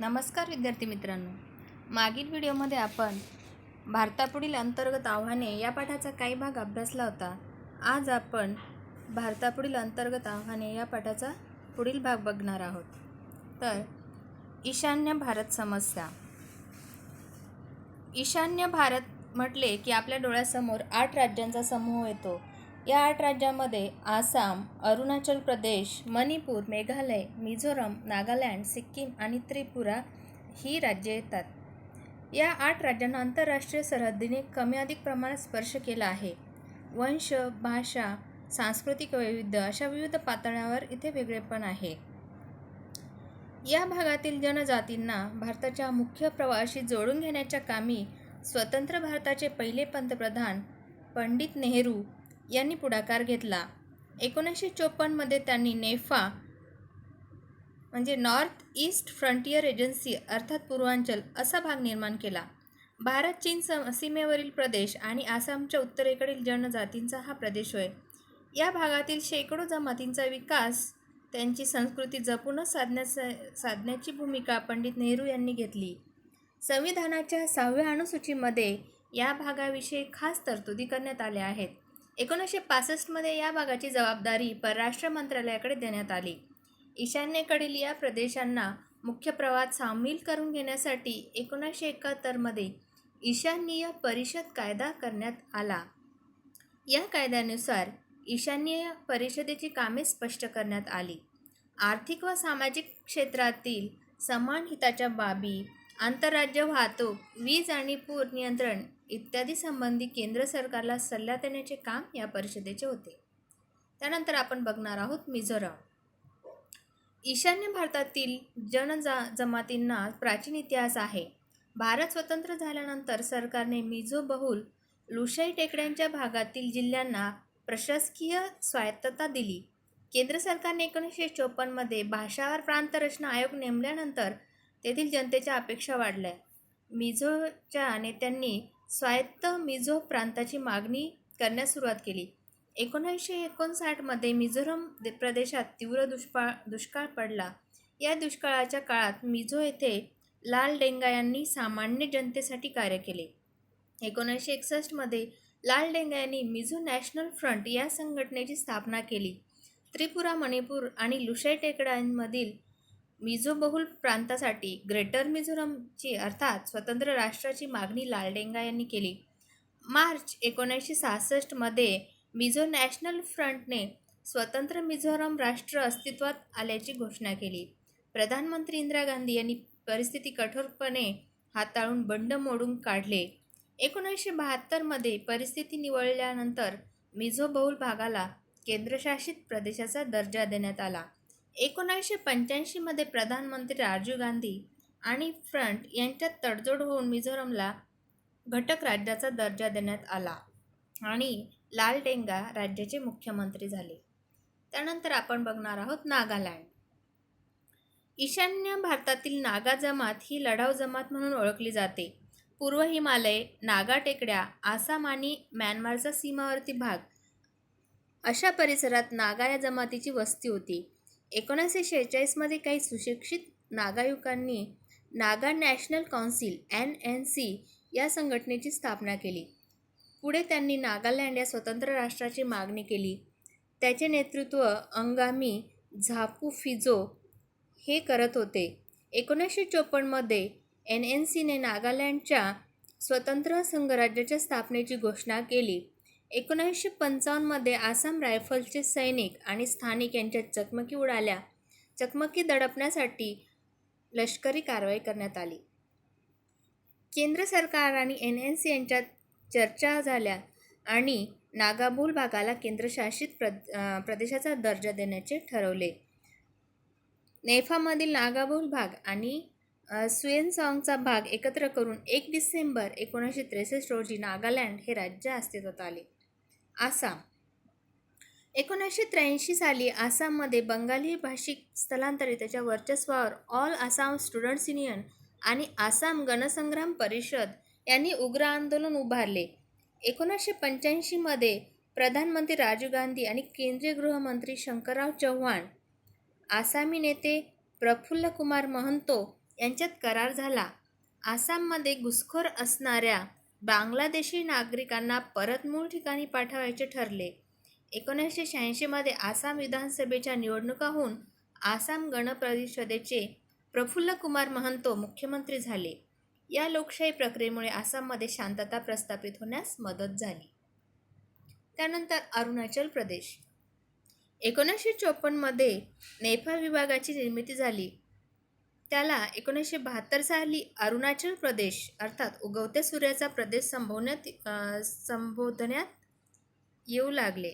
नमस्कार विद्यार्थी मित्रांनो. मागील व्हिडिओमध्ये आपण भारतापुढील अंतर्गत आव्हाने या पाठाचा काही भाग अभ्यासला होता. आज आपण भारतापुढील अंतर्गत आव्हाने या पाठाचा पुढील भाग बघणार आहोत. तर ईशान्य भारत समस्या. ईशान्य भारत म्हटले की आपल्या डोळ्यासमोर आठ राज्यांचा समूह येतो. या आठ राज्यांमध्ये आसाम अरुणाचल प्रदेश मणिपूर मेघालय मिझोरम नागालँड सिक्कीम आणि त्रिपुरा ही राज्ये येतात. या आठ राज्यांना आंतरराष्ट्रीय सरहद्दीने कमी अधिक प्रमाणात स्पर्श केला आहे. वंश भाषा सांस्कृतिक वैविध्य अशा विविध पातळ्यावर इथे वेगळेपण आहे. या भागातील जनजातींना भारताच्या मुख्य प्रवाहाशी जोडून घेण्याच्या कामी स्वतंत्र भारताचे पहिले पंतप्रधान पंडित नेहरू यांनी पुढाकार घेतला. एकोणीसशे चोपन्नमध्ये त्यांनी नेफा म्हणजे नॉर्थ ईस्ट फ्रंटियर एजन्सी अर्थात पूर्वांचल असा भाग निर्माण केला. भारत चीन सम सीमेवरील प्रदेश आणि आसामच्या उत्तरेकडील जनजातींचा हा प्रदेश होय. या भागातील शेकडो जमातींचा विकास त्यांची संस्कृती जपूनच साधण्याचा साधण्याची भूमिका पंडित नेहरू यांनी घेतली. संविधानाच्या सहाव्या अनुसूचीमध्ये या भागाविषयी खास तरतुदी करण्यात आल्या आहेत. एकोणीसशे पासष्टमध्ये या भागाची जबाबदारी परराष्ट्र मंत्रालयाकडे देण्यात आली. ईशान्येकडील या प्रदेशांना मुख्य प्रवाहात सामील करून घेण्यासाठी एकोणीसशे एकाहत्तरमध्ये ईशान्य परिषद कायदा करण्यात आला. या कायद्यानुसार ईशान्य परिषदेची कामे स्पष्ट करण्यात आली. आर्थिक व सामाजिक क्षेत्रातील समान हिताच्या बाबी आंतरराज्य वाहतूक वीज आणि पूर नियंत्रण इत्यादी संबंधी केंद्र सरकारला सल्ला देण्याचे काम या परिषदेचे होते. त्यानंतर आपण बघणार आहोत मिझोराम. ईशान्य भारतातील जनजा जमातींना प्राचीन इतिहास आहे. भारत स्वतंत्र झाल्यानंतर सरकारने मिझो बहुल लुशाई टेकड्यांच्या भागातील जिल्ह्यांना प्रशासकीय स्वायत्तता दिली. केंद्र सरकारने एकोणीसशे चोपन्नमध्ये भाषावर प्रांतरचना आयोग नेमल्यानंतर तेथील जनतेच्या अपेक्षा वाढल्या. मिझोच्या नेत्यांनी स्वायत्त मिझो प्रांताची मागणी करण्यास सुरुवात केली. एकोणीसशे एकोणसाठमध्ये मिझोरम प्रदेशात तीव्र दुष्काळ दुष्काळ पडला. या दुष्काळाच्या काळात मिझो येथे लाल डेंगा यांनी सामान्य जनतेसाठी कार्य केले. एकोणीसशे एकसष्टमध्ये लाल डेंगा यांनी मिझो नॅशनल फ्रंट या संघटनेची स्थापना केली. त्रिपुरा मणिपूर आणि लुशाई टेकड्यांमधील मिझोबहुल प्रांतासाठी ग्रेटर मिझोरमची अर्थात स्वतंत्र राष्ट्राची मागणी लालडेंगा यांनी केली. मार्च एकोणीसशे सहासष्टमध्ये मिझो नॅशनल फ्रंटने स्वतंत्र मिझोरम राष्ट्र अस्तित्वात आल्याची घोषणा केली. प्रधानमंत्री इंदिरा गांधी यांनी परिस्थिती कठोरपणे हाताळून बंड मोडून काढले. एकोणीसशे बहात्तरमध्ये परिस्थिती निवळल्यानंतर मिझो बहुल भागाला केंद्रशासित प्रदेशाचा दर्जा देण्यात आला. एकोणीसशे पंच्याऐंशीमध्ये प्रधानमंत्री राजीव गांधी आणि फ्रंट यांच्यात तडजोड होऊन मिझोरमला घटक राज्याचा दर्जा देण्यात आला आणि लालडेंगा राज्याचे मुख्यमंत्री झाले. त्यानंतर आपण बघणार आहोत नागालँड. ईशान्य भारतातील नागा जमात ही लढाऊ जमात म्हणून ओळखली जाते. पूर्व हिमालय नागा टेकड्या आसाम आणि म्यानमारचा सीमावर्ती भाग. अशा परिसरात नागा या जमातीची वस्ती होती. एकोणीसशे शेहेचाळीसमध्ये काही सुशिक्षित नागायुकांनी Naga national council N N C या संघटनेची स्थापना केली. पुढे त्यांनी नागालँड या स्वतंत्र राष्ट्राची मागणी केली. त्याचे नेतृत्व अंगामी झापू फिजो हे करत होते. एकोणीसशे चोपन्नमध्ये एन एन सीने नागालँडच्या स्वतंत्र संघराज्याच्या स्थापनेची घोषणा केली. एकोणीसशे पंचावन्नमध्ये आसाम रायफलचे सैनिक आणि स्थानिक यांच्यात चकमकी उडाल्या. चकमकी दडपण्यासाठी लष्करी कारवाई करण्यात आली. केंद्र सरकार आणि एन एन सी यांच्यात चर्चा झाल्या आणि नागाबूल भागाला केंद्रशासित प्रद प्रदेशाचा दर्जा देण्याचे ठरवले. नेफामधील नागाबूल भाग आणि अ, भाग एकत्र करून एक डिसेंबर एकोणीसशे त्रेसष्ट रोजी नागालँड हे राज्य अस्तित्वात आले. आसाम. एकोणीसशे त्र्याऐंशी साली आसाममध्ये बंगाली भाषिक स्थलांतरितच्या वर्चस्वावर ऑल आसाम स्टुडंट्स युनियन आणि आसाम गणसंग्राम परिषद यांनी उग्र आंदोलन उभारले. एकोणीसशे पंच्याऐंशीमध्ये प्रधानमंत्री राजीव गांधी आणि केंद्रीय गृहमंत्री शंकरराव चव्हाण आसामी नेते प्रफुल्ल कुमार महंतो यांच्यात करार झाला. आसाममध्ये घुसखोर असणाऱ्या बांगलादेशी नागरिकांना परत मूळ ठिकाणी पाठवायचे ठरले. एकोणीसशे शहाऐंशीमध्ये आसाम विधानसभेच्या निवडणुका होऊन आसाम गण परिषदेचे प्रफुल्ल कुमार महंतो मुख्यमंत्री झाले. या लोकशाही प्रक्रियेमुळे आसाममध्ये शांतता प्रस्थापित होण्यास मदत झाली. त्यानंतर अरुणाचल प्रदेश. एकोणीसशे चोपन्नमध्ये नेफा विभागाची निर्मिती झाली. त्याला एकोणीसशे बहात्तर साली अरुणाचल प्रदेश अर्थात उगवत्या सूर्याचा प्रदेश संबोधण्यात संबोधण्यात येऊ लागले.